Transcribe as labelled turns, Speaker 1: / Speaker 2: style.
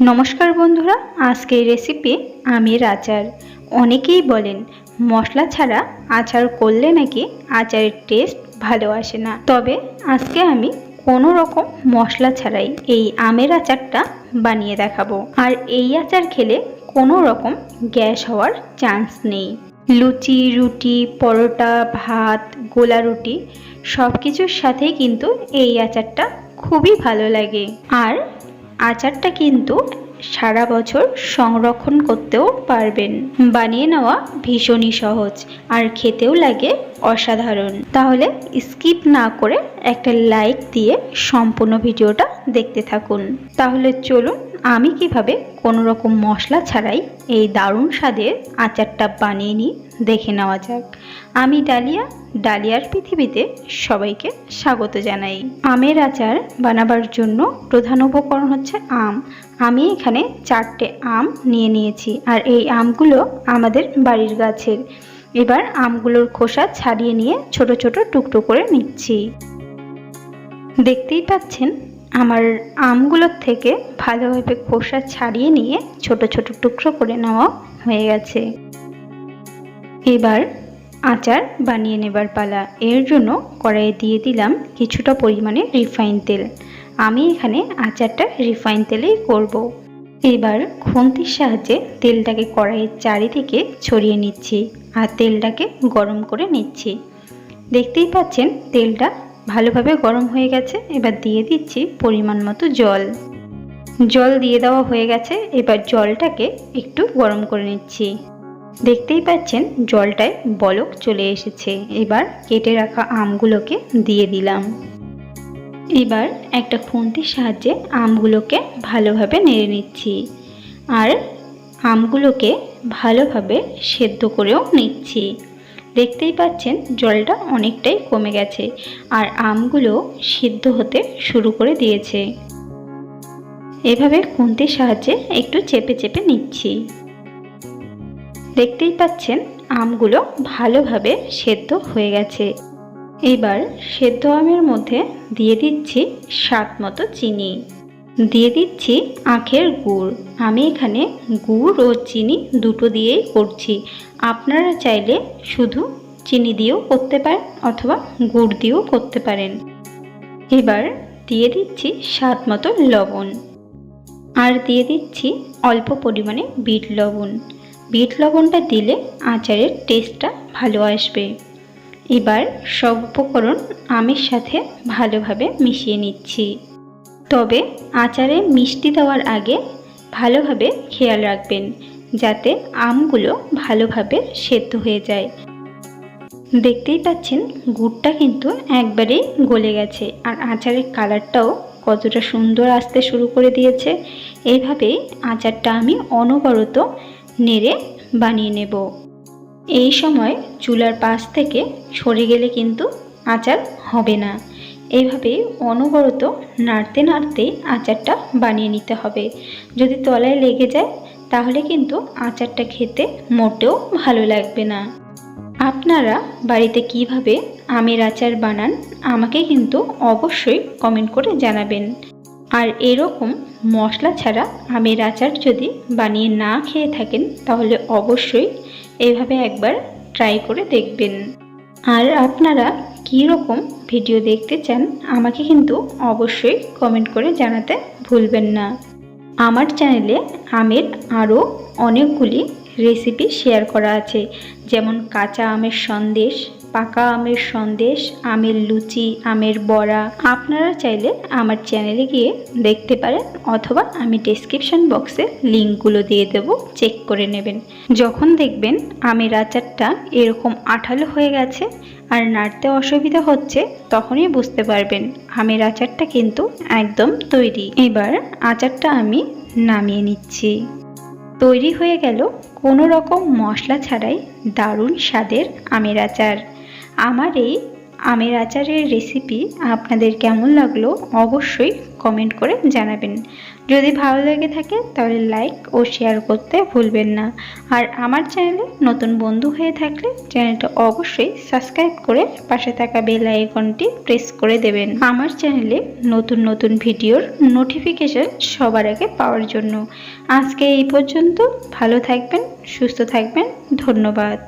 Speaker 1: নমস্কার বন্ধুরা আজকের রেসিপি আমের আচার অনেকেই বলেন, মশলা ছাড়া আচার করলে নাকি আচারের টেস্ট ভালো আসে না। তবে আজকে আমি কোনো রকম মশলা ছাড়াই এই আমের আচারটা বানিয়ে দেখাবো। আর এই আচার খেলে কোনো রকম গ্যাস হওয়ার চান্স নেই। লুচি, রুটি, পরোটা, ভাত, গোলা রুটি সব কিছুর সাথেই কিন্তু এই আচারটা খুবই ভালো লাগে। আর আচারটা কিন্তু সারা বছর সংরক্ষণ করতেও পারবেন। বানিয়ে নেওয়া ভীষণই সহজ, আর খেতেও লাগে অসাধারণ। তাহলে স্কিপ না করে একটা লাইক দিয়ে সম্পূর্ণ ভিডিওটা দেখতে থাকুন। তাহলে চলুন, আমি কীভাবে কোনো রকম মশলা ছাড়াই এই দারুণ স্বাদের আচারটা বানিয়ে নিই। দেখে নেওয়া যাক। আমি ডালিয়া, ডালিয়ার পৃথিবীতে সবাইকে স্বাগত জানাই। আমের আচার বানাবার জন্য প্রধান উপকরণ হচ্ছে আম। আমি এখানে চারটে আম নিয়ে নিয়েছি, আর এই আমগুলো আমাদের বাড়ির গাছের। এবার আমগুলোর খোসা ছাড়িয়ে নিয়ে ছোট ছোট টুকরো করে নিচ্ছি। দেখতেই পাচ্ছেন, আমার আমগুলোর থেকে ভালোভাবে খোসা ছাড়িয়ে নিয়ে ছোট ছোট টুকরো করে নেওয়া হয়ে গেছে। এবার আচার বানিয়ে নেবার পালা। এর জন্য কড়াইয়ে দিয়ে দিলাম কিছুটা পরিমাণে রিফাইন তেল। আমি এখানে আচারটা রিফাইন তেলেই করব। এবার খুন্তির সাহায্যে তেলটাকে কড়াইয়ের চারিদিকে ছড়িয়ে নিচ্ছি আর তেলটাকে গরম করে নিচ্ছি। দেখতেই পাচ্ছেন তেলটা ভালোভাবে গরম হয়ে গেছে। এবার দিয়ে দিচ্ছি পরিমাণ মতো জল। জল দিয়ে দেওয়া হয়ে গেছে। এবার জলটাকে একটু গরম করে নিচ্ছি। দেখতেই পাচ্ছেন জলটায় বলক চলে এসেছে। এবার কেটে রাখা আমগুলোকে দিয়ে দিলাম। এবার একটা খুন্তির সাহায্যে আমগুলোকে ভালোভাবে নেড়ে নিচ্ছি। আর আমগুলোকে ভালোভাবে সেদ্ধ করেও নিচ্ছি। দেখতেই পাচ্ছেন জলটা অনেকটাই কমে গেছে আর আমগুলো সিদ্ধ হতে শুরু করে দিয়েছে। এভাবে খুন্তির সাহায্যে একটু চেপে চেপে নিচ্ছি। দেখতেই পাচ্ছেন আমগুলো ভালোভাবে সেদ্ধ হয়ে গেছে। এবার সেদ্ধ আমের মধ্যে দিয়ে দিচ্ছি স্বাদ মতো চিনি। দিয়ে দিচ্ছি আখের গুড়। আমি এখানে গুড় ও চিনি দুটো দিয়েই করছি। আপনারা চাইলে শুধু চিনি দিয়েও করতে পারেন অথবা গুড় দিয়েও করতে পারেন। এবার দিয়ে দিচ্ছি স্বাদ মতো লবণ। আর দিয়ে দিচ্ছি অল্প পরিমাণে বিট লবণ। বিট লবণটা দিলে আচারের টেস্টটা ভালো আসবে। এবার সব উপকরণ আমের সাথে ভালোভাবে মিশিয়ে নিচ্ছি। তবে আচারে মিষ্টি দেওয়ার আগে ভালোভাবে খেয়াল রাখবেন, যাতে আমগুলো ভালোভাবে সেদ্ধ হয়ে যায়। দেখতেই পাচ্ছেন, গুড়টা কিন্তু একবারেই গলে গেছে আর আচারের কালারটাও কতটা সুন্দর আসতে শুরু করে দিয়েছে। এইভাবেই আচারটা আমি অনবরত নেড়ে বানিয়ে নেব। এই সময় চুলার পাশ থেকে সরে গেলে কিন্তু আচার হবে না। এইভাবে অনবরত নাড়তে নাড়তে আচারটা বানিয়ে নিতে হবে। যদি তলায় লেগে যায়, তাহলে কিন্তু আচারটা খেতে মোটেও ভালো লাগবে না। আপনারা বাড়িতে কীভাবে আমের আচার বানান, আমাকে কিন্তু অবশ্যই কমেন্ট করে জানাবেন। আর এরকম মশলা ছাড়া আমের আচার যদি বানিয়ে না খেয়ে থাকেন, তাহলে অবশ্যই এভাবে একবার ট্রাই করে দেখবেন। আর আপনারা কী রকম ভিডিও দেখতে চান, আমাকে কিন্তু অবশ্যই কমেন্ট করে জানাতে ভুলবেন না। আমার চ্যানেলে আমের আরও অনেকগুলি রেসিপি শেয়ার করা আছে, যেমন কাঁচা আমের সন্দেশ পাকা আমের সন্দেশ, আমের লুচি, আমের বড়া আপনারা চাইলে আমার চ্যানেলে গিয়ে দেখতে পারেন অথবা আমি ডেসক্রিপশন বক্সে লিঙ্কগুলো দিয়ে দেবো চেক করে নেবেন। যখন দেখবেন আমের আচারটা এরকম আঠালো হয়ে গেছে আর নাড়তে অসুবিধা হচ্ছে, তখনই বুঝতে পারবেন আমের আচারটা কিন্তু একদম তৈরি। এবার আচারটা আমি নামিয়ে নিচ্ছি। তৈরি হয়ে গেল কোনো রকম মশলা ছাড়াই দারুণ স্বাদের আমের আচার। আমার এই আমের আচারের রেসিপি আপনাদের কেমন লাগল অবশ্যই কমেন্ট করে জানাবেন। যদি ভালো লেগে থাকে তাহলে লাইক ও শেয়ার করতে ভুলবেন না। আর আমার চ্যানেলে নতুন বন্ধু হয়ে থাকলে চ্যানেলটা অবশ্যই সাবস্ক্রাইব করে পাশে থাকা বেল আইকনটি প্রেস করে দেবেন। আমার চ্যানেলে নতুন নতুন ভিডিওর নোটিফিকেশন সবার আগে পাওয়ার জন্য। আজকে এই পর্যন্ত ভালো থাকবেন, সুস্থ থাকবেন, ধন্যবাদ।